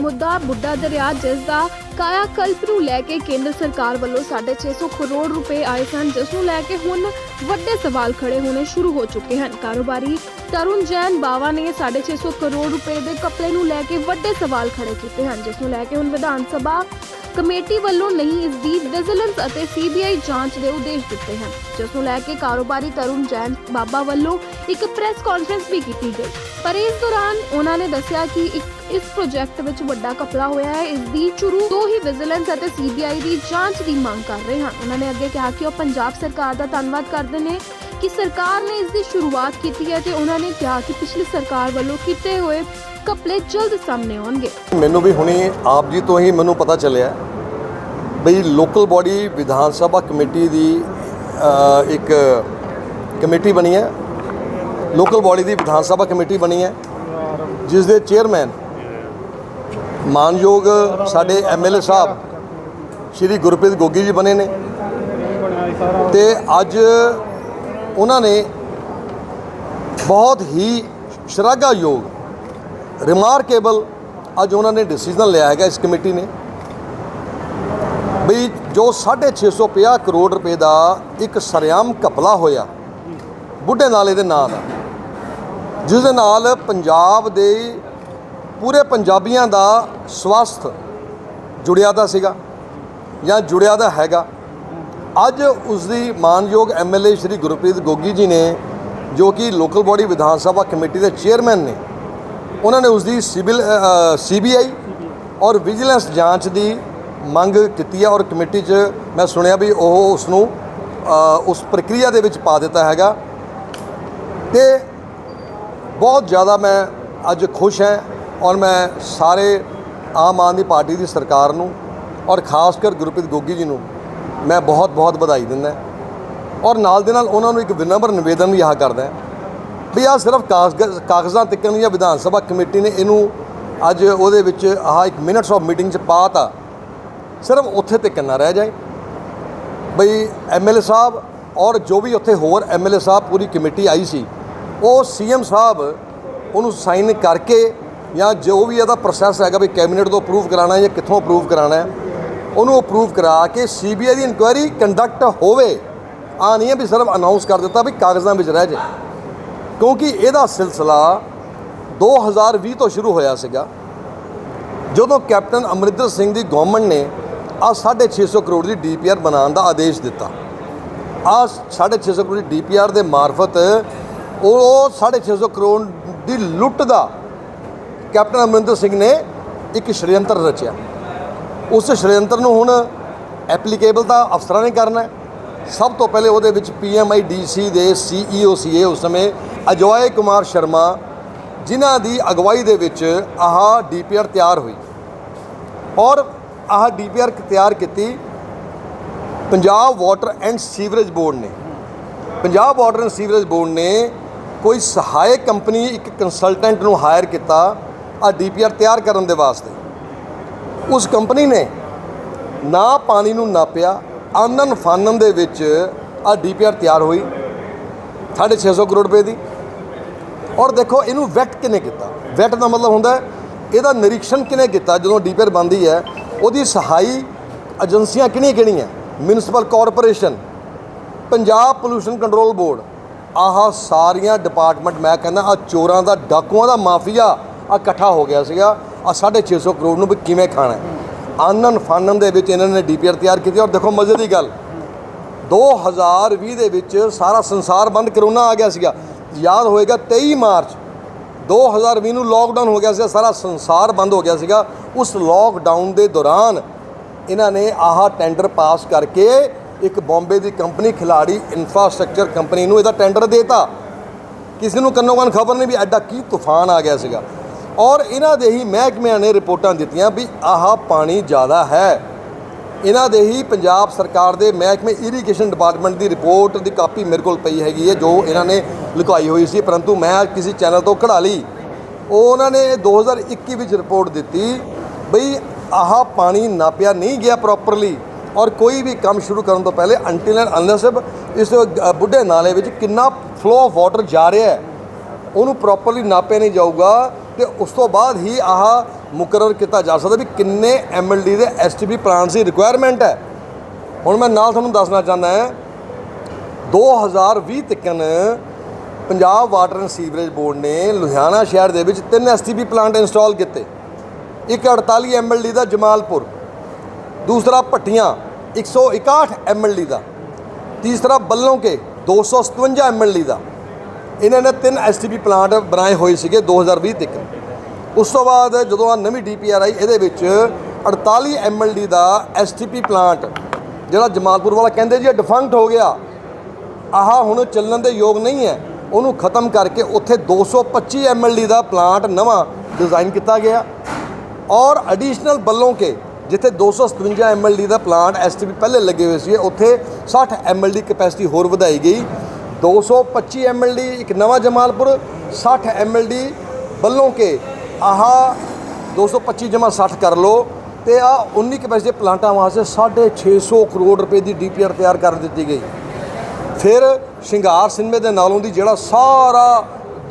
ਮੁੱਦਾ ਬੁੱਢਾ ਦਰਿਆ ਜਿਸ ਦਾ ਕਾਇਆ ਕਲਪ ਨੂੰ ਲੈ ਕੇ ਕੇਂਦਰ ਸਰਕਾਰ ਵੱਲੋਂ 650 ਕਰੋੜ ਰੁਪਏ ਆਏ ਸਨ, ਜਿਸ ਨੂੰ ਲੈ ਕੇ ਹੁਣ ਵੱਡੇ ਸਵਾਲ ਖੜੇ ਹੋਣੇ ਸ਼ੁਰੂ ਹੋ ਚੁੱਕੇ ਹਨ। ਕਾਰੋਬਾਰੀ ਤਰੁਣ ਜੈਨ ਬਾਵਾ ਨੇ 650 ਕਰੋੜ ਰੁਪਏ ਦੇ ਕਪਲੇ ਨੂੰ ਲੈ ਕੇ ਵੱਡੇ ਸਵਾਲ ਖੜੇ ਕੀਤੇ ਹਨ, ਜਿਸ ਨੂੰ ਲੈ ਕੇ ਹੁਣ ਵਿਧਾਨ ਸਭਾ ਕਮੇਟੀ ਵੱਲੋਂ ਨਹੀਂ ਇਸ ਦੀ ਵਿਜੀਲੈਂਸ ਅਤੇ ਸੀਬੀਆਈ ਜਾਂਚ ਦੇ ਉਦੇਸ਼ ਦਿੱਤੇ ਹਨ, ਜਿਸ ਨੂੰ ਲੈ ਕੇ ਕਾਰੋਬਾਰੀ ਤਰੁਣ ਜੈਨ ਬਾਬਾ ਵੱਲੋਂ ਇੱਕ ਪ੍ਰੈਸ ਕਾਨਫਰੰਸ ਵੀ ਕੀਤੀ ਗਈ। ਪਰ ਇਸ ਦੌਰਾਨ ਉਹਨਾਂ ਨੇ ਦੱਸਿਆ ਕਿ ਇੱਕ ਇਸ ਪ੍ਰੋਜੈਕਟ ਵਿੱਚ ਵੱਡਾ ਕਪਲਾ ਹੋਇਆ ਹੈ। ਇਸ ਦੀ ਸ਼ੁਰੂ ਤੋਂ ਹੀ ਵਿਜੀਲੈਂਸ ਅਤੇ ਸੀਬੀਆਈ ਦੀ ਜਾਂਚ ਦੀ ਮੰਗ ਕਰ ਰਹੇ ਹਨ ਉਹਨਾਂ ਨੇ ਅੱਗੇ ਕਿਹਾ ਕਿ ਉਹ ਪੰਜਾਬ ਸਰਕਾਰ ਦਾ ਧੰਨਵਾਦ ਕਰਦੇ ਨੇ ਕਿ ਸਰਕਾਰ ਨੇ ਇਸ ਦੀ ਸ਼ੁਰੂਆਤ ਕੀਤੀ ਹੈ ਤੇ ਉਹਨਾਂ ਨੇ ਕਿਹਾ ਕਿ ਪਿਛਲੀ ਸਰਕਾਰ ਵੱਲੋਂ ਕੀਤੇ ਹੋਏ ਕਪਲੇ ਜਲਦ ਸਾਹਮਣੇ ਆਉਣਗੇ। ਮੈਨੂੰ ਵੀ ਹੁਣੀ ਆਪ ਜੀ ਤੋਂ ਹੀ ਮੈਨੂੰ ਪਤਾ ਚੱਲਿਆ ਬਈ local body Vidhan Sabha committee ਦੀ ਇੱਕ ਕਮੇਟੀ ਬਣੀ ਹੈ। ਲੋਕਲ ਬਾਡੀ ਦੀ ਵਿਧਾਨ ਸਭਾ ਕਮੇਟੀ ਬਣੀ ਹੈ, ਜਿਸ ਦੇ ਚੇਅਰਮੈਨ ਮਾਨਯੋਗ ਸਾਡੇ ਐਮਐਲਏ ਸਾਹਿਬ ਸ਼੍ਰੀ ਗੁਰਪ੍ਰੀਤ ਗੋਗੀ ਜੀ ਬਣੇ ਨੇ। ਤੇ ਅੱਜ ਉਹਨਾਂ ਨੇ ਬਹੁਤ ਹੀ ਸ਼ਲਾਘਾਯੋਗ ਰਿਮਾਰਕੇਬਲ ਅੱਜ ਉਹਨਾਂ ਨੇ ਡਿਸੀਜਨ ਲਿਆ ਹੈਗਾ ਇਸ ਕਮੇਟੀ ਨੇ ਵੀ ਜੋ 650 ਕਰੋੜ ਰੁਪਏ ਦਾ ਇੱਕ ਸਰਿਆਮ ਘਪਲਾ ਹੋਇਆ, ਬੁੱਢੇ ਨਾਲੇ ਦੇ ਨਾਂ ਦਾ। ਜਿਸ ਦੇ ਨਾਲ ਪੰਜਾਬ ਦੇ ਪੂਰੇ ਪੰਜਾਬੀਆਂ ਦਾ ਸਵਾਸਥ ਜੁੜਿਆ ਦਾ ਸੀਗਾ ਜਾਂ ਜੁੜਿਆ ਦਾ ਹੈਗਾ। ਅੱਜ ਉਸ ਦੀ ਮਾਨਯੋਗ ਐਮਐਲਏ ਸ਼੍ਰੀ ਗੁਰਪ੍ਰੀਤ ਗੋਗੀ ਜੀ ਨੇ, ਜੋ ਕਿ local body Vidhan Sabha committee ਦੇ ਚੇਅਰਮੈਨ ਨੇ, ਉਹਨਾਂ ਨੇ ਉਸ ਦੀ ਸਿਵਲ ਸੀਬੀਆਈ ਔਰ ਵਿਜੀਲੈਂਸ ਜਾਂਚ ਦੀ ਮੰਗ ਕੀਤੀ ਹੈ ਔਰ ਕਮੇਟੀ 'ਚ ਮੈਂ ਸੁਣਿਆ ਵੀ ਉਹ ਉਸ ਨੂੰ ਉਸ ਪ੍ਰਕਿਰਿਆ ਦੇ ਵਿੱਚ ਪਾ ਦਿੱਤਾ ਹੈਗਾ। ਤੇ ਬਹੁਤ ਜ਼ਿਆਦਾ ਮੈਂ ਅੱਜ ਖੁਸ਼ ਹਾਂ ਔਰ ਮੈਂ ਸਾਰੇ ਆਮ ਆਦਮੀ ਪਾਰਟੀ ਦੀ ਸਰਕਾਰ ਨੂੰ ਔਰ ਖਾਸ ਕਰ ਗੁਰਪ੍ਰੀਤ ਗੋਗੀ ਜੀ ਨੂੰ ਮੈਂ ਬਹੁਤ ਬਹੁਤ ਵਧਾਈ ਦਿੰਦਾ ਔਰ ਨਾਲ ਦੇ ਨਾਲ ਉਹਨਾਂ ਨੂੰ ਇੱਕ ਵਿਨਮਰ ਨਿਵੇਦਨ ਵੀ ਆਹ ਕਰਦਾ ਵੀ ਆ ਸਿਰਫ ਕਾਗਜ਼, ਕਾਗਜ਼ਾਂ ਤਿੱਕਣ ਜਾਂ ਵਿਧਾਨ ਸਭਾ ਕਮੇਟੀ ਨੇ ਇਹਨੂੰ ਅੱਜ ਉਹਦੇ ਵਿੱਚ ਆਹ ਇੱਕ ਮਿੰਟਸ ਆਫ ਮੀਟਿੰਗ 'ਚ ਪਾਤਾ। ਸਿਰਫ ਉੱਥੇ ਤੱਕ ਨਾ ਰਹਿ ਜਾਏ। ਬਈ ਐਮਐਲਏ ਸਾਹਿਬ ਔਰ ਜੋ ਵੀ ਉੱਥੇ ਹੋਰ ਐਮਐਲਏ ਸਾਹਿਬ ਪੂਰੀ ਕਮੇਟੀ ਆਈ ਸੀ ਉਹ ਸੀਐਮ ਸਾਹਿਬ ਉਹਨੂੰ ਸਾਈਨ ਕਰਕੇ ਜਾਂ ਜੋ ਵੀ ਇਹਦਾ ਪ੍ਰੋਸੈਸ ਹੈਗਾ ਵੀ ਕੈਬਨਿਟ ਤੋਂ ਅਪਰੂਵ ਕਰਾਣਾ ਜਾਂ ਕਿੱਥੋਂ ਅਪਰੂਵ ਕਰਾਣਾ ਉਹਨੂੰ ਅਪਰੂਵ ਕਰਾ ਕੇ ਸੀਬੀਆਈ ਦੀ ਇਨਕੁਆਇਰੀ ਕੰਡਕਟ ਹੋਵੇ। ਆ ਨਹੀਂ ਹੈ ਵੀ ਸਿਰਫ ਅਨਾਉਂਸ ਕਰ ਦਿੱਤਾ ਵੀ ਕਾਗਜ਼ਾਂ ਵਿੱਚ ਰਹਿ ਜਾਏ ਕਿਉਂਕਿ ਇਹਦਾ ਸਿਲਸਿਲਾ 2020 ਤੋਂ ਸ਼ੁਰੂ ਹੋਇਆ ਸੀਗਾ। ਜਦੋਂ ਕੈਪਟਨ ਅਮਰਿੰਦਰ ਸਿੰਘ ਦੀ ਗਵਰਨਮੈਂਟ ਨੇ ਆ 650 ਕਰੋੜ ਦੀ ਡੀਪੀਆਰ ਬਣਾਉਣ ਦਾ ਆਦੇਸ਼ ਦਿੱਤਾ। ਆ 650 ਕਰੋੜ ਦੀ ਡੀਪੀਆਰ ਦੇ ਮਾਰਫਤ ਉਹ 650 ਕਰੋੜ ਦੀ ਲੁੱਟ ਦਾ ਕੈਪਟਨ ਅਮਰਿੰਦਰ ਸਿੰਘ ਨੇ ਇੱਕ ਸ਼੍ਰੇਅੰਤਰ ਰਚਿਆ। ਉਸ ਸ਼੍ਰੇਅੰਤਰ ਨੂੰ ਹੁਣ ਐਪਲੀਕੇਬਲ ਤਾਂ ਅਫਸਰਾਂ ਨੇ ਕਰਨਾ ਸਭ ਤੋਂ ਪਹਿਲੇ ਉਹਦੇ ਵਿੱਚ ਪੀਐਮਆਈਡੀਸੀ ਦੇ ਸੀਈਓ ਸੀਏ ਉਸ ਸਮੇਂ ਅਜੋਏ ਕੁਮਾਰ ਸ਼ਰਮਾ, ਜਿਨ੍ਹਾਂ ਦੀ ਅਗਵਾਈ ਦੇ ਵਿੱਚ ਆਹ ਡੀਪੀਆਰ ਤਿਆਰ ਹੋਈ। ਔਰ ਆਹ ਡੀਪੀਆਰ ਤਿਆਰ ਕੀਤੀ Punjab water and sewerage board ਨੇ। Punjab water and sewerage board ਨੇ ਕੋਈ ਸਹਾਇਕ ਕੰਪਨੀ ਇੱਕ ਕੰਸਲਟੈਂਟ ਨੂੰ ਹਾਇਰ ਕੀਤਾ ਆ ਡੀਪੀਆਰ ਤਿਆਰ ਕਰਨ ਦੇ ਵਾਸਤੇ। ਉਸ ਕੰਪਨੀ ਨੇ ਨਾ ਪਾਣੀ ਨੂੰ ਨਾਪਿਆ ਆਨਨ ਫਾਨਨ ਦੇ ਵਿੱਚ ਆ ਡੀਪੀਆਰ ਤਿਆਰ ਹੋਈ 650 ਕਰੋੜ ਰੁਪਏ ਦੀ। ਔਰ ਦੇਖੋ, ਇਹਨੂੰ ਵੈਟ ਕਿਨੇ ਕੀਤਾ? ਵੈਟ ਦਾ ਮਤਲਬ ਹੁੰਦਾ ਇਹਦਾ ਨਿਰੀਖਣ ਕਿਨੇ ਕੀਤਾ? ਜਦੋਂ ਡੀਪੀਆਰ ਬਣਦੀ ਹੈ, ਉਹਦੀ ਸਹਾਈ ਏਜੰਸੀਆਂ ਕਿਹੜੀਆਂ ਕਿਹੜੀਆਂ municipal corporation Punjab pollution control board ਆਹ ਸਾਰੀਆਂ ਡਿਪਾਰਟਮੈਂਟ ਮੈਂ ਕਹਿੰਦਾ ਆ ਚੋਰਾਂ ਦਾ, ਡਾਕੂਆਂ ਦਾ ਮਾਫੀਆ ਆ ਇਕੱਠਾ ਹੋ ਗਿਆ ਸੀਗਾ। ਆ 650 ਕਰੋੜ ਨੂੰ ਵੀ ਕਿਵੇਂ ਖਾਣਾ ਹੈ? ਆਨਨ ਫਾਨਨ ਦੇ ਵਿੱਚ ਇਹਨਾਂ ਨੇ ਡੀਪੀਆਰ ਤਿਆਰ ਕੀਤੀ ਔਰ ਦੇਖੋ ਮਜ਼ੇ ਦੀ ਗੱਲ 2020 ਦੇ ਵਿੱਚ ਸਾਰਾ ਸੰਸਾਰ ਬੰਦ ਕਰੋਨਾ ਆ ਗਿਆ ਸੀਗਾ। ਯਾਦ ਹੋਏਗਾ 23 ਮਾਰਚ 2020 ਨੂੰ ਲੋਕਡਾਊਨ ਹੋ ਗਿਆ ਸੀ ਸਾਰਾ ਸੰਸਾਰ ਬੰਦ ਹੋ ਗਿਆ ਸੀਗਾ। ਉਸ ਲੋਕਡਾਊਨ ਦੇ ਦੌਰਾਨ ਇਹਨਾਂ ਨੇ ਆਹ ਟੈਂਡਰ ਪਾਸ ਕਰਕੇ ਇੱਕ ਬੰਬੇ ਦੀ ਕੰਪਨੀ ਖਿਲਾੜੀ ਇਨਫਰਾਸਟ੍ਰਕਚਰ ਕੰਪਨੀ ਨੂੰ ਇਹਦਾ ਟੈਂਡਰ ਦੇਤਾ। ਕਿਸੇ ਨੂੰ ਕੰਨੋ ਕੰਨ ਖਬਰ ਨਹੀਂ ਵੀ ਐਡਾ ਕੀ ਤੂਫਾਨ ਆ ਗਿਆ ਸੀਗਾ। ਔਰ ਇਹਨਾਂ ਦੇ ਹੀ ਮਹਿਕਮਿਆਂ ਨੇ ਰਿਪੋਰਟਾਂ ਦਿੱਤੀਆਂ ਵੀ ਆਹ ਪਾਣੀ ਜ਼ਿਆਦਾ ਹੈ। ਇਹਨਾਂ ਦੇ ਹੀ ਪੰਜਾਬ ਸਰਕਾਰ ਦੇ ਮਹਿਕਮੇ ਇਰੀਗੇਸ਼ਨ ਡਿਪਾਰਟਮੈਂਟ ਦੀ ਰਿਪੋਰਟ ਦੀ ਕਾਪੀ ਮੇਰੇ ਕੋਲ ਪਈ ਹੈਗੀ ਹੈ, ਜੋ ਇਹਨਾਂ ਨੇ ਲੁਕਾਈ ਹੋਈ ਸੀ। ਪਰੰਤੂ ਮੈਂ ਕਿਸੇ ਚੈਨਲ ਤੋਂ ਕਢਾ ਲਈ। ਉਹ ਉਹਨਾਂ ਨੇ 2021 ਵਿੱਚ ਰਿਪੋਰਟ ਦਿੱਤੀ ਬਈ ਆਹ ਪਾਣੀ ਨਾਪਿਆ ਨਹੀਂ ਗਿਆ ਪ੍ਰੋਪਰਲੀ ਔਰ ਕੋਈ ਵੀ ਕੰਮ ਸ਼ੁਰੂ ਕਰਨ ਤੋਂ ਪਹਿਲੇ ਅੰਟਿਲ ਐਂਡ ਅਨਲੈਸ ਇਸ ਬੁੱਢੇ ਨਾਲੇ ਵਿੱਚ ਕਿੰਨਾ ਫਲੋ ਆਫ ਵਾਟਰ ਜਾ ਰਿਹਾ ਹੈ, ਉਹਨੂੰ ਪ੍ਰੋਪਰਲੀ ਨਾਪਿਆ ਨਹੀਂ ਜਾਊਗਾ ਤੇ ਉਸ ਤੋਂ ਬਾਅਦ ਹੀ ਆਹ ਮੁਕਰਰ ਕੀਤਾ ਜਾ ਸਕਦਾ ਵੀ ਕਿੰਨੇ ਐਮਐਲਡੀ ਦੇ ਐਸਟੀਪੀ ਪਲਾਂਟਸ ਦੀ ਰਿਕੁਆਇਰਮੈਂਟ ਹੈ। ਹੁਣ ਮੈਂ ਨਾਲ ਤੁਹਾਨੂੰ ਦੱਸਣਾ ਚਾਹੁੰਦਾ ਹਾਂ 2020 ਤੱਕਨ Punjab water and sewerage board ਨੇ ਲੁਧਿਆਣਾ ਸ਼ਹਿਰ ਦੇ ਵਿੱਚ ਤਿੰਨ ਐਸਟੀਪੀ ਪਲਾਂਟ ਇੰਸਟਾਲ ਕੀਤੇ। ਇੱਕ 48 ਐਮਐਲਡੀ ਦਾ ਜਮਾਲਪੁਰ ਦੂਸਰਾ ਭੱਟੀਆਂ 161 ਐਮਐਲਡੀ ਦਾ। ਤੀਸਰਾ ਬੱਲੋਂ ਕੇ 257 ਐਮਐਲਡੀ ਦਾ। ਇਹਨਾਂ ਨੇ ਤਿੰਨ ਐਸਟੀਪੀ ਪਲਾਂਟ ਬਣਾਏ ਹੋਏ ਸੀਗੇ 2020 ਤੱਕ। ਉਸ ਤੋਂ ਬਾਅਦ ਜਦੋਂ ਆ ਨਵੀਂ ਡੀਪੀਆਰ ਆਈ, ਇਹਦੇ ਵਿੱਚ 48 ਐਮਐਲਡੀ ਦਾ ਐਸਟੀਪੀ ਪਲਾਂਟ, ਜਿਹੜਾ ਜਮਾਲਪੁਰ ਵਾਲਾ ਕਹਿੰਦੇ ਜੀ ਡਿਫੰਕਟ ਹੋ ਗਿਆ। ਆਹ ਹੁਣ ਚੱਲਣ ਦੇ ਯੋਗ ਨਹੀਂ ਹੈ। ਉਹਨੂੰ ਖਤਮ ਕਰਕੇ ਉੱਥੇ 225 ਐਮਐਲਡੀ ਦਾ ਪਲਾਂਟ ਨਵਾਂ ਡਿਜ਼ਾਈਨ ਕੀਤਾ ਗਿਆ। ਔਰ ਐਡੀਸ਼ਨਲ ਬੱਲੋਂ ਕੇ ਜਿੱਥੇ 257 ਐਮਐਲਡੀ ਦਾ ਪਲਾਂਟ ਐਸਟੀਪੀ ਪਹਿਲੇ ਲੱਗੇ ਹੋਏ ਸੀ ਉੱਥੇ 60 ਐਮਐਲਡੀ ਕਪੈਸਿਟੀ ਹੋਰ ਵਧਾਈ ਗਈ। 225 ਐਮਐਲਡੀ ਇੱਕ ਨਵਾਂ ਜਮਾਲਪੁਰ 60 ਐਮਐਲਡੀ ਬੱਲੋਂ ਕੇ ਆਹ 225 ਜਮਾ 60 ਕਰ ਲਓ ਤੇ ਆ 19 ਕਪੈਸਿਟੀ ਪਲਾਂਟਾਂ ਵਾਸਤੇ 650 ਕਰੋੜ ਰੁਪਏ ਦੀ ਡੀਪੀਆਰ ਤਿਆਰ ਕਰ ਦਿੱਤੀ ਗਈ। ਫਿਰ ਸ਼ਿੰਗਾਰ ਸਿਨਮੇ ਦੇ ਨਾਲੋਂ ਦੀ ਜਿਹੜਾ ਸਾਰਾ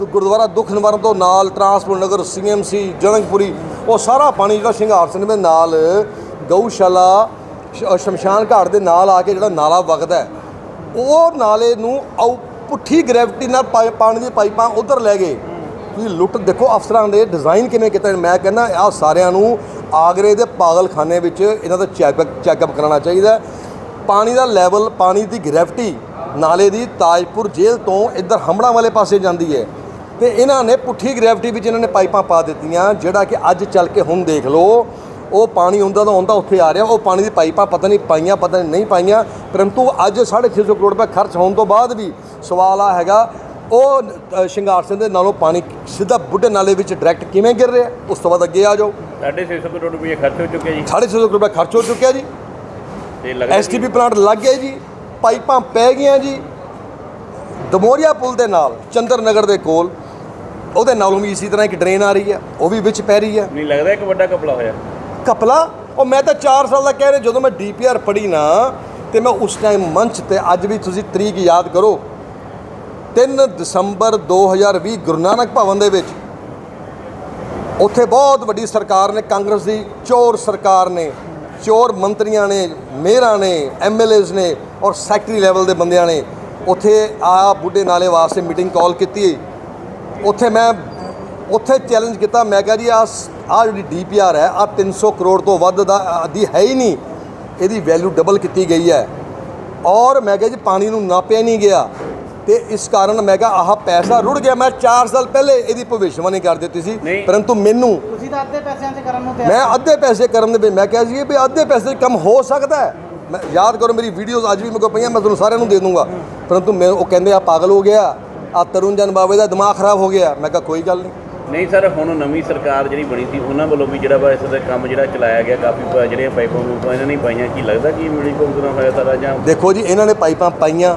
ਗੁਰਦੁਆਰਾ ਦੁੱਖ ਨਿਵਾਰਨ ਤੋਂ ਨਾਲ ਟਰਾਂਸਪੋਰਟ ਨਗਰ ਸੀਐਮਸੀ ਜਨਕਪੁਰੀ ਉਹ ਸਾਰਾ ਪਾਣੀ ਜਿਹੜਾ ਸ਼ਿੰਗਾਰ ਦੇ ਨਾਲ, ਗਊਸ਼ਾਲਾ ਸ਼ਮਸ਼ਾਨ ਘਾਟ ਦੇ ਨਾਲ ਆ ਕੇ ਜਿਹੜਾ ਨਾਲਾ ਵਗਦਾ ਉਹ ਨਾਲੇ ਨੂੰ ਪੁੱਠੀ ਗ੍ਰੈਵਿਟੀ ਨਾਲ ਪਾਈ- ਪਾਣੀ ਦੀ ਪਾਈਪਾਂ ਉਧਰ ਲੈ ਗਏ। ਤੁਸੀਂ ਲੁੱਟ ਦੇਖੋ ਅਫਸਰਾਂ ਦੇ ਡਿਜ਼ਾਈਨ ਕਿਵੇਂ ਕੀਤਾ ਮੈਂ ਕਹਿੰਦਾ ਆ ਸਾਰਿਆਂ ਨੂੰ ਆਗਰੇ ਦੇ ਪਾਗਲਖਾਨੇ ਵਿੱਚ ਇਹਨਾਂ ਦਾ ਚੈੱਕ ਚੈੱਕਅਪ ਕਰਾਉਣਾ ਚਾਹੀਦਾ ਪਾਣੀ ਦਾ ਲੈਵਲ ਪਾਣੀ ਦੀ ਗ੍ਰੈਵਿਟੀ ਨਾਲੇ ਦੀ ਤਾਜਪੁਰ ਜੇਲ੍ਹ ਤੋਂ ਇੱਧਰ ਹਮੜਾ ਵਾਲੇ ਪਾਸੇ ਜਾਂਦੀ ਹੈ। ਤੇ ਇਹਨਾਂ ਨੇ ਪੁੱਠੀ ਗ੍ਰੈਵਿਟੀ ਵਿੱਚ ਇਹਨਾਂ ਨੇ ਪਾਈਪਾਂ ਪਾ ਦਿੱਤੀਆਂ ਜਿਹੜਾ ਕਿ ਅੱਜ ਚੱਲ ਕੇ ਹੁਣ ਦੇਖ ਲਓ ਉਹ ਪਾਣੀ ਹੁੰਦਾ ਤਾਂ ਹੁੰਦਾ ਉੱਥੇ ਆ ਰਿਹਾ ਉਹ ਪਾਣੀ ਦੀ ਪਾਈਪਾਂ ਪਤਾ ਨਹੀਂ ਪਾਈਆਂ ਪਤਾ ਨਹੀਂ ਨਹੀਂ ਪਾਈਆਂ ਪਰੰਤੂ ਅੱਜ 650 ਕਰੋੜ ਰੁਪਏ ਖਰਚ ਹੋਣ ਤੋਂ ਬਾਅਦ ਵੀ ਸਵਾਲ ਆ ਹੈਗਾ ਉਹ ਸ਼ਿੰਗਾਰ ਸਿੰਘ ਦੇ ਨਾਲੋਂ ਪਾਣੀ ਸਿੱਧਾ ਬੁੱਢੇ ਨਾਲੇ ਵਿੱਚ ਡਾਇਰੈਕਟ ਕਿਵੇਂ ਗਿਰ ਰਿਹਾ ਉਸ ਤੋਂ ਬਾਅਦ ਅੱਗੇ ਆ ਜਾਓ। 650 ਕਰੋੜ ਰੁਪਏ ਖਰਚ ਹੋ ਚੁੱਕੇ ਜੀ। 650 ਕਰੋੜ ਰੁਪਏ ਖਰਚ ਹੋ ਚੁੱਕਿਆ ਜੀ। ਤੇ ਲੱਗਦਾ ਐਸਟੀਪੀ ਪਲਾਂਟ ਲੱਗ ਗਏ ਜੀ ਪਾਈਪਾਂ ਪੈ ਗਈਆਂ ਜੀ। ਦਮੋਰੀਆ ਪੁਲ ਦੇ ਨਾਲ ਚੰਦਰ ਨਗਰ ਦੇ ਕੋਲ ਉਹਦੇ ਨਾਲੋਂ ਵੀ ਇਸੇ ਤਰ੍ਹਾਂ ਇੱਕ ਡਰੇਨ ਆ ਰਹੀ ਹੈ ਉਹ ਵੀ ਵਿੱਚ ਪੈ ਰਹੀ ਹੈ। ਨਹੀਂ ਲੱਗਦਾ ਇੱਕ ਵੱਡਾ ਕਪਲਾ ਹੋਇਆ? ਕਪਲਾ ਉਹ ਮੈਂ ਤਾਂ 4 ਸਾਲ ਦਾ ਕਹਿ ਰਿਹਾ ਜਦੋਂ ਮੈਂ ਡੀਪੀਆਰ ਪੜ੍ਹੀ ਨਾ ਤੇ ਮੈਂ ਉਸ ਟਾਈਮ ਮੰਚ ਤੇ ਅੱਜ ਵੀ ਤੁਸੀਂ ਤਰੀਕ ਯਾਦ ਕਰੋ 3 ਦਸੰਬਰ 2020 ਗੁਰੂ ਨਾਨਕ ਭਵਨ ਦੇ ਵਿੱਚ ਉੱਥੇ ਬਹੁਤ ਵੱਡੀ ਸਰਕਾਰ ਨੇ ਕਾਂਗਰਸ ਦੀ ਚੋਰ ਸਰਕਾਰ ਨੇ ਚੋਰ ਮੰਤਰੀਆਂ ਨੇ ਮੇਅਰਾਂ ਨੇ ਐਮਐਲਏਜ਼ ਨੇ ਔਰ ਸੈਕਟਰੀ ਲੈਵਲ ਦੇ ਬੰਦਿਆਂ ਨੇ ਉੱਥੇ ਆ ਬੁੱਢੇ ਨਾਲੇ ਵਾਸਤੇ ਮੀਟਿੰਗ ਕਾਲ ਕੀਤੀ। ਉੱਥੇ ਮੈਂ ਉੱਥੇ ਚੈਲੰਜ ਕੀਤਾ ਮੈਂ ਕਿਹਾ ਜੀ ਆ ਆ ਜਿਹੜੀ ਡੀਪੀਆਰ ਹੈ ਆ 300 ਕਰੋੜ ਤੋਂ ਵੱਧ ਦਾ ਦੀ ਹੈ ਹੀ ਨਹੀਂ। ਇਹਦੀ ਵੈਲਿਊ ਡਬਲ ਕੀਤੀ ਗਈ ਹੈ। ਔਰ ਮੈਂ ਕਿਹਾ ਜੀ ਪਾਣੀ ਨੂੰ ਨਾਪਿਆ ਨਹੀਂ ਗਿਆ। ਤੇ ਇਸ ਕਾਰਨ ਮੈਂ ਕਿਹਾ ਆਹ ਪੈਸਾ ਰੁੜ ਗਿਆ। ਮੈਂ 4 ਸਾਲ ਪਹਿਲੇ ਇਹਦੀ ਭਵਿੱਖਬਾਣੀ ਕਰ ਦਿੱਤੀ ਸੀ। ਪਰੰਤੂ ਮੈਨੂੰ ਤੁਸੀਂ ਤਾਂ ਅੱਧੇ ਪੈਸਿਆਂ 'ਚ ਕਰਨ ਨੂੰ ਤਿਆਰ ਮੈਂ ਅੱਧੇ ਪੈਸੇ ਕਰਨ ਦੇ ਮੈਂ ਕਿਹਾ ਸੀ ਵੀ ਅੱਧੇ ਪੈਸੇ ਕੰਮ ਹੋ ਸਕਦਾ ਹੈ। ਮੈਂ ਯਾਦ ਕਰੋ ਮੇਰੀ ਵੀਡੀਓਜ਼ ਅੱਜ ਵੀ ਮੇਰੇ ਕੋਲ ਪਈਆਂ ਮੈਂ ਤੁਹਾਨੂੰ ਸਾਰਿਆਂ ਨੂੰ ਦੇ ਦੂੰਗਾ। ਪਰੰਤੂ ਮੈਂ ਉਹ ਕਹਿੰਦੇ ਆ ਪਾਗਲ ਹੋ ਗਿਆ। ਆ ਤਰੁਣ ਜਨ ਬਾਬੇ ਦਾ ਦਿਮਾਗ ਖਰਾਬ ਹੋ ਗਿਆ। ਮੈਂ ਕਿਹਾ ਕੋਈ ਗੱਲ ਨਹੀਂ। ਨਹੀਂ ਸਰ ਹੁਣ ਨਵੀਂ ਸਰਕਾਰ ਜਿਹੜੀ ਬਣੀ ਸੀ ਉਹਨਾਂ ਵੱਲੋਂ ਵੀ ਜਿਹੜਾ ਵਾ ਇਸ ਦਾ ਕੰਮ ਜਿਹੜਾ ਚਲਾਇਆ ਗਿਆ ਕਾਫੀ ਜਿਹੜੀਆਂ ਪਾਈਪਾਂ ਪੂਈਪਾਂ ਇਹਨਾਂ ਨੇ ਪਾਈਆਂ ਕੀ ਲੱਗਦਾ ਕਿ ਮਿਲੀ ਭੁਗਤਣਾ ਹੋਇਆ ਸਾਰਾ ਜਾਂ ਦੇਖੋ ਜੀ ਇਹਨਾਂ ਨੇ ਪਾਈਪਾਂ ਪਾਈਆਂ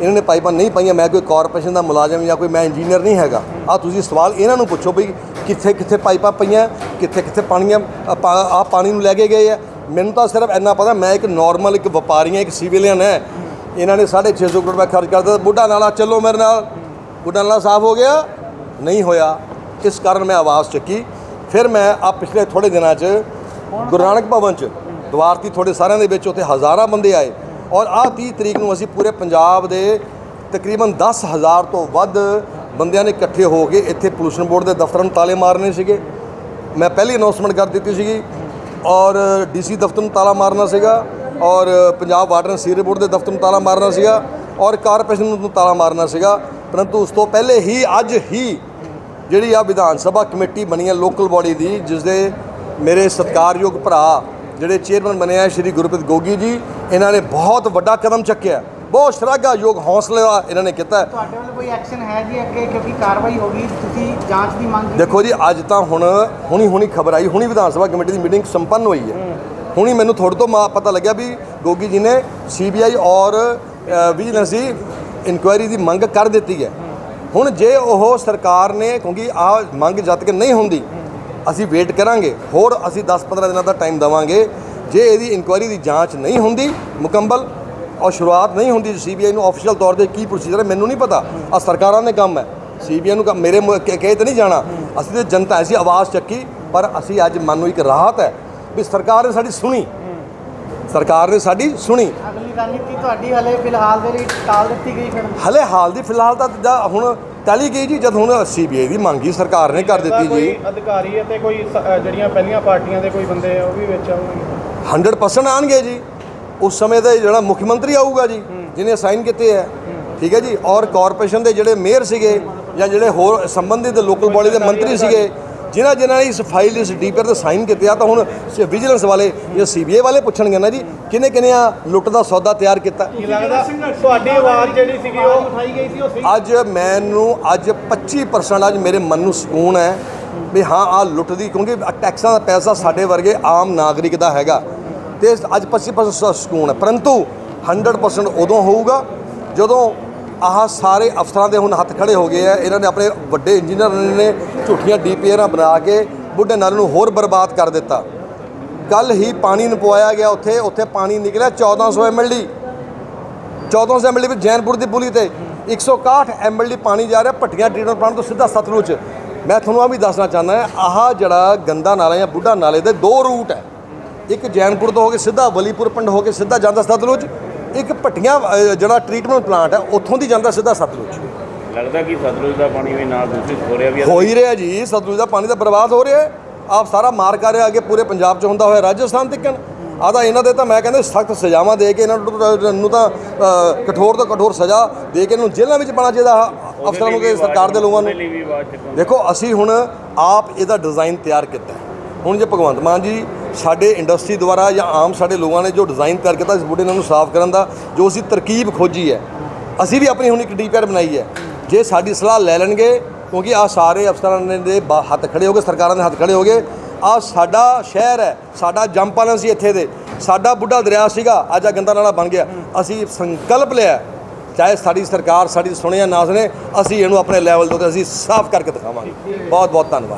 ਇਹਨਾਂ ਨੇ ਪਾਈਪਾਂ ਨਹੀਂ ਪਾਈਆਂ ਮੈਂ ਕੋਈ ਕਾਰਪੋਰੇਸ਼ਨ ਦਾ ਮੁਲਾਜ਼ਮ ਜਾਂ ਕੋਈ ਮੈਂ ਇੰਜੀਨੀਅਰ ਨਹੀਂ ਹੈਗਾ। ਆ ਤੁਸੀਂ ਸਵਾਲ ਇਹਨਾਂ ਨੂੰ ਪੁੱਛੋ ਬਈ ਕਿੱਥੇ ਕਿੱਥੇ ਪਾਈਪਾਂ ਪਈਆਂ ਕਿੱਥੇ ਕਿੱਥੇ ਪਾਣੀਆਂ ਆ ਪਾਣੀ ਨੂੰ ਲੈ ਕੇ ਗਏ ਆ। ਮੈਨੂੰ ਤਾਂ ਸਿਰਫ ਇੰਨਾ ਪਤਾ ਮੈਂ ਇੱਕ ਨਾਰਮਲ ਇੱਕ ਵਪਾਰੀ ਹਾਂ ਇੱਕ ਸਿਵਿਲੀਅਨ ਹੈ। ਇਹਨਾਂ ਨੇ 650 ਕਰੋੜ ਰੁਪਏ ਖਰਚ ਕਰ ਦਿੱਤਾ ਬੁੱਢਾ ਨਾਲਾ ਚੱਲੋ ਮੇਰੇ ਨਾਲ। ਬੁੱਢਾ ਨਾਲਾ ਸਾਫ਼ ਹੋ ਗਿਆ, ਨਹੀਂ ਹੋਇਆ। ਇਸ ਕਾਰਨ ਮੈਂ ਆਵਾਜ਼ ਚੱਕੀ। ਫਿਰ ਮੈਂ ਆ ਪਿਛਲੇ ਥੋੜੇ ਦਿਨਾਂ 'ਚ ਗੁਰੂ ਨਾਨਕ ਭਵਨ 'ਚ ਦਵਾਰਤੀ ਥੋੜੇ ਸਾਰਿਆਂ ਦੇ ਵਿੱਚ ਉੱਥੇ ਹਜ਼ਾਰਾਂ ਬੰਦੇ ਆਏ। ਔਰ ਆਹ 30 ਤਰੀਕ ਨੂੰ ਅਸੀਂ ਪੂਰੇ ਪੰਜਾਬ ਦੇ ਤਕਰੀਬਨ 10000 ਤੋਂ ਵੱਧ ਬੰਦਿਆਂ ਨੇ ਇਕੱਠੇ ਹੋ ਕੇ ਇੱਥੇ ਪੋਲੂਸ਼ਨ ਬੋਰਡ ਦੇ ਦਫ਼ਤਰਾਂ ਨੂੰ ਤਾਲੇ ਮਾਰਨੇ ਸੀਗੇ। ਮੈਂ ਪਹਿਲੀ ਅਨਾਉਂਸਮੈਂਟ ਕਰ ਦਿੱਤੀ ਸੀਗੀ। ਔਰ ਡੀਸੀ ਦਫ਼ਤਰ ਨੂੰ ਤਾਲਾ ਮਾਰਨਾ ਸੀਗਾ। ਔਰ Punjab water and sewerage board ਦੇ ਦਫ਼ਤਰ ਨੂੰ ਤਾਲਾ ਮਾਰਨਾ ਸੀਗਾ। ਔਰ ਕਾਰਪੋਰੇਸ਼ਨ ਨੂੰ ਤਾਲਾ ਮਾਰਨਾ ਸੀਗਾ। ਪਰੰਤੂ ਉਸ ਤੋਂ ਪਹਿਲੇ ਹੀ ਅੱਜ ਹੀ ਜਿਹੜੀ ਆ ਵਿਧਾਨ ਸਭਾ ਕਮੇਟੀ ਬਣੀ ਹੈ ਲੋਕਲ ਬਾਡੀ ਦੀ ਜਿਸ ਦੇ ਮੇਰੇ ਸਤਿਕਾਰਯੋਗ ਭਰਾ ਜਿਹੜੇ ਚੇਅਰਮੈਨ ਬਣੇ ਆ ਸ਼੍ਰੀ ਗੁਰਪ੍ਰੀਤ ਗੋਗੀ ਜੀ ਇਹਨਾਂ ਨੇ ਬਹੁਤ ਵੱਡਾ ਕਦਮ ਚੱਕਿਆ। ਬਹੁਤ ਸ਼ਲਾਘਾਯੋਗ ਹੌਸਲਾ ਇਹਨਾਂ ਨੇ ਕੀਤਾ। ਤੁਹਾਡੇ ਵੱਲ ਕੋਈ ਐਕਸ਼ਨ ਹੈ ਜੀ ਅੱਗੇ ਕਿਉਂਕਿ ਕਾਰਵਾਈ ਹੋ ਗਈ ਤੁਸੀਂ ਜਾਂਚ ਦੀ ਮੰਗ ਦੇਖੋ ਜੀ ਅੱਜ ਤਾਂ ਹੁਣ ਹੁਣੀ ਹੁਣੀ ਖਬਰ ਆਈ ਹੁਣੀ ਵਿਧਾਨ ਸਭਾ ਕਮੇਟੀ ਦੀ ਮੀਟਿੰਗ ਸੰਪੰਨ ਹੋਈ ਹੈ। ਹੁਣੀ ਮੈਨੂੰ ਥੋੜੇ ਤੋਂ ਪਤਾ ਲੱਗਿਆ ਵੀ ਗੋਗੀ ਜੀ ਨੇ ਸੀਬੀਆਈ ਔਰ ਵਿਜੀਲੈਂਸ ਦੀ ਇਨਕੁਆਇਰੀ ਦੀ ਮੰਗ ਕਰ ਦਿੱਤੀ ਹੈ। ਹੁਣ ਜੇ ਉਹ ਸਰਕਾਰ ਨੇ, ਕਿਉਂਕਿ ਆ ਮੰਗ ਜਦ ਤੱਕ ਨਹੀਂ ਹੁੰਦੀ, ਅਸੀਂ ਵੇਟ ਕਰਾਂਗੇ। ਹੋਰ ਅਸੀਂ 10-15 ਦਿਨਾਂ ਦਾ ਟਾਈਮ ਦੇਵਾਂਗੇ। ਜੇ ਇਹਦੀ ਇਨਕੁਆਇਰੀ ਦੀ ਜਾਂਚ ਨਹੀਂ ਹੁੰਦੀ, ਮੁਕੰਮਲ ਔਰ ਸ਼ੁਰੂਆਤ ਨਹੀਂ ਹੁੰਦੀ ਸੀਬੀਆਈ ਨੂੰ ਆਫੀਸ਼ੀਅਲ ਤੌਰ ਤੇ ਕੀ ਪ੍ਰੋਸੀਜਰ ਹੈ, ਮੈਨੂੰ ਨਹੀਂ ਪਤਾ। ਆ ਸਰਕਾਰਾਂ ਦੇ ਕੰਮ ਹੈ। ਸੀਬੀਆਈ ਨੂੰ ਮੇਰੇ ਕਹੇ ਤੇ ਨਹੀਂ ਜਾਣਾ। ਅਸੀਂ ਤੇ ਜਨਤਾ ਐਸੀ ਆਵਾਜ਼ ਚੱਕੀ, ਪਰ ਅਸੀਂ ਅੱਜ ਮਨ ਨੂੰ ਇੱਕ ਰਾਹਤ ਹੈ ਵੀ ਸਰਕਾਰ ਨੇ ਸਾਡੀ ਸੁਣੀ। ਸਰਕਾਰ ਨੇ ਸਾਡੀ ਸੁਣੀ। ਅਗਲੀ ਰਣਨੀਤੀ ਤੁਹਾਡੀ ਹਲੇ ਫਿਲਹਾਲ ਦੇ ਲਈ ਟਾਲ ਦਿੱਤੀ ਗਈ ਫਿਰ। ਹਲੇ ਹਾਲ ਦੀ ਫਿਲਹਾਲ ਤਾਂ ਜਿੱਦਾਂ ਹੁਣ ਟੈਲੀ ਗਈ ਜੀ ਜਦ ਹੁਣ ਸੀਬੀਆਈ ਦੀ ਮੰਗੀ ਸਰਕਾਰ ਨੇ ਕਰ ਦਿੱਤੀ ਜੀ। ਕੋਈ ਅਧਿਕਾਰੀ ਅਤੇ ਕੋਈ ਸ- ਅ, ਜਿਹੜੀਆਂ ਪਹਿਲੀਆਂ ਪਾਰਟੀਆਂ ਦੇ ਕੋਈ ਬੰਦੇ ਆ ਉਹ ਵੀ ਵਿੱਚ ਆਉਣਗੇ? 100% ਆਣਗੇ ਜੀ। ਉਸ ਸਮੇਂ ਦੇ ਜਿਹੜਾ ਮੁੱਖ ਮੰਤਰੀ ਆਊਗਾ ਜੀ ਜਿਹਨੇ ਸਾਈਨ ਕੀਤੇ ਹੈ। ਠੀਕ ਹੈ ਜੀ ਔਰ ਕਾਰਪੋਰੇਸ਼ਨ ਦੇ ਜਿਹੜੇ ਮੇਅਰ ਸੀਗੇ ਜਾਂ ਜਿਹੜੇ ਹੋਰ ਸੰਬੰਧਿਤ ਲੋਕਲ ਬਾਡੀ ਦੇ ਮੰਤਰੀ ਸੀਗੇ ਜਿਨ੍ਹਾਂ ਜਿਨ੍ਹਾਂ ਨੇ ਇਸ ਫਾਈਲ ਇਸ ਡੀਪਰ ਤੇ ਸਾਈਨ ਕੀਤੇ ਆ ਤਾਂ ਹੁਣ ਵਿਜੀਲੈਂਸ ਵਾਲੇ ਜਾਂ ਸੀਬੀਆਈ ਵਾਲੇ ਪੁੱਛਣਗੇ ਨਾ ਜੀ ਕਿਨੇ ਕਿਨੇ ਆ ਲੁੱਟ ਦਾ ਸੌਦਾ ਤਿਆਰ ਕੀਤਾ? ਤੁਹਾਡੀ ਆਵਾਜ਼ ਜਿਹੜੀ ਸੀਗੀ ਉਹ? ਉਠਾਈ ਗਈ ਸੀ ਉਹ ਅੱਜ ਮੈਨੂੰ ਅੱਜ 25% ਅੱਜ ਮੇਰੇ ਮਨ ਨੂੰ ਸਕੂਨ ਹੈ ਵੀ ਹਾਂ ਆ ਲੁੱਟ ਦੀ ਕਿਉਂਕਿ ਟੈਕਸਾਂ ਦਾ ਪੈਸਾ ਸਾਡੇ ਵਰਗੇ ਆਮ ਨਾਗਰਿਕ ਦਾ ਹੈਗਾ। ਤੇ ਅੱਜ 25% ਸ- ਸਕੂਨ ਹੈ। ਪਰੰਤੂ 100% ਉਦੋਂ ਹੋਊਗਾ ਜਦੋਂ ਆਹ ਸਾਰੇ ਅਫਸਰਾਂ ਦੇ ਹੁਣ ਹੱਥ ਖੜੇ ਹੋ ਗਏ ਆ। ਇਹਨਾਂ ਨੇ ਆਪਣੇ ਵੱਡੇ ਇੰਜੀਨੀਅਰ ਨੇ ਝੂਠੀਆਂ ਡੀਪੀਆਰਾਂ ਬਣਾ ਕੇ ਬੁੱਢੇ ਨਲ ਨੂੰ ਹੋਰ ਬਰਬਾਦ ਕਰ ਦਿੱਤਾ। ਕੱਲ ਹੀ ਪਾਣੀ ਨਪਵਾਇਆ ਗਿਆ ਉੱਥੇ। ਉੱਥੇ ਪਾਣੀ ਨਿਕਲਿਆ 1400 ਐਮਐਲਡੀ 1400 ਐਮਐਲਡੀ ਵਿੱਚ ਜੈਨਪੁਰ ਦੀ ਪੁਲੀ ਤੇ 161 ਐਮਐਲਡੀ ਪਾਣੀ ਜਾ ਰਿਹਾ ਭੱਟੀਆਂ ਟ੍ਰੀਟਮੈਂਟ ਪਲਾਂਟ ਤੋਂ ਸਿੱਧਾ ਸਤਲੁਜ। 'ਚ। ਮੈਂ ਤੁਹਾਨੂੰ ਆ ਵੀ ਦੱਸਣਾ ਚਾਹੁੰਦਾ ਆਹ ਜਿਹੜਾ ਗੰਦਾ ਨਾਲਾ ਜਾਂ ਬੁੱਢਾ ਨਾਲੇ ਦੇ ਦੋ ਰੂਟ ਹੈ। ਇੱਕ ਜੈਨਪੁਰ ਤੋਂ ਹੋ ਕੇ ਸਿੱਧਾ ਵਲੀਪੁਰ ਪਿੰਡ ਹੋ ਕੇ ਸਿੱਧਾ ਜਾਂਦਾ ਸਤਲੁਜ। ਇੱਕ ਭੱਟੀਆਂ ਅ, ਜਿਹੜਾ ਟ੍ਰੀਟਮੈਂਟ ਪਲਾਂਟ ਹੈ ਉੱਥੋਂ ਦੀ ਜਾਂਦਾ ਸਿੱਧਾ ਸਤਲੁਜ। ਲੱਗਦਾ ਕਿ ਸਤਲੁਜ ਦਾ ਪਾਣੀ ਵੀ ਨਾਲ ਦੂਸ਼ਿਤ ਹੋ ਰਿਹਾ ਵੀ ਹੋ ਹੀ ਰਿਹਾ ਜੀ ਸਤਲੁਜ ਦਾ ਪਾਣੀ ਤਾਂ ਬਰਬਾਦ ਹੋ ਰਿਹਾ ਆਪ ਸਾਰਾ ਮਾਰ ਕਰ ਰਿਹਾ ਅੱਗੇ ਪੂਰੇ ਪੰਜਾਬ 'ਚ ਹੁੰਦਾ ਹੋਇਆ ਰਾਜਸਥਾਨ ਤੱਕਣ। ਆ ਤਾਂ ਇਹਨਾਂ ਦੇ ਤਾਂ ਮੈਂ ਕਹਿੰਦਾ ਸਖਤ ਸਜ਼ਾਵਾਂ ਦੇ ਕੇ ਇਹਨਾਂ ਨੂੰ ਤਾਂ- ਨੂੰ ਤਾਂ ਅ, ਕਠੋਰ ਤੋਂ ਕਠੋਰ ਸਜ਼ਾ ਦੇ ਕੇ ਇਹਨਾਂ ਨੂੰ ਜੇਲ੍ਹਾਂ ਵਿੱਚ ਪਾਣਾ ਚਾਹੀਦਾ ਆਹ ਅਫਸਰਾਂ ਨੂੰ ਤੇ ਸਰਕਾਰ ਦੇ ਲੋਕਾਂ ਨੂੰ। ਉਹਦੇ ਲਈ ਵੀ ਆਵਾਜ਼ ਚੱਕਣ ਦੇਖੋ ਅਸੀਂ ਹੁਣ ਆਪ ਇਹਦਾ ਡਿਜ਼ਾਈਨ ਤਿਆਰ ਕੀਤਾ ਹੈ। ਹੁਣ ਜੇ ਭਗਵੰਤ ਮਾਨ ਜੀ ਸਾਡੇ ਇੰਡਸਟਰੀ ਦੁਆਰਾ ਜਾਂ ਆਮ ਸਾਡੇ ਲੋਕਾਂ ਨੇ ਜੋ ਡਿਜ਼ਾਈਨ ਤਿਆਰ ਕੀਤਾ ਇਸ ਬੁੱਢੇ ਨੂੰ ਸਾਫ਼ ਕਰਨ ਦਾ ਜੋ ਅਸੀਂ ਤਰਕੀਬ ਖੋਜੀ ਹੈ, ਅਸੀਂ ਵੀ ਆਪਣੀ ਹੁਣ ਇੱਕ ਡੀਪੀਆਰ ਬਣਾਈ ਹੈ। ਜੇ ਸਾਡੀ ਸਲਾਹ ਲੈ ਲੈਣਗੇ, ਕਿਉਂਕਿ ਆ ਸਾਰੇ ਅਫਸਰਾਂ ਨੇ ਦੇ ਬਾ- ਹੱਥ ਖੜੇ ਹੋ ਗਏ, ਸਰਕਾਰਾਂ ਦੇ ਹੱਥ ਖੜੇ ਹੋ ਗਏ ਆ ਸਾਡਾ ਸ਼ਹਿਰ ਹੈ, ਸਾਡਾ ਜੰਪਾਲਨ ਸੀ ਇੱਥੇ ਦੇ, ਸਾਡਾ ਬੁੱਢਾ ਦਰਿਆ ਸੀਗਾ, ਅੱਜ ਆ ਗੰਦਾ ਨਾਲਾ ਬਣ ਗਿਆ। ਅਸੀਂ ਸੰਕਲਪ ਲਿਆ ਚਾਹੇ ਸਾਡੀ ਸਰਕਾਰ ਸਾਡੀ ਸੁਣੇ ਜਾਂ ਨਾ ਸੁਣੇ, ਅਸੀਂ ਇਹਨੂੰ ਆਪਣੇ ਲੈਵਲ ਤੋਂ ਤੇ ਅਸੀਂ ਸਾਫ਼ ਕਰਕੇ ਦਿਖਾਵਾਂਗੇ। ਬਹੁਤ ਬਹੁਤ ਧੰਨਵਾਦ।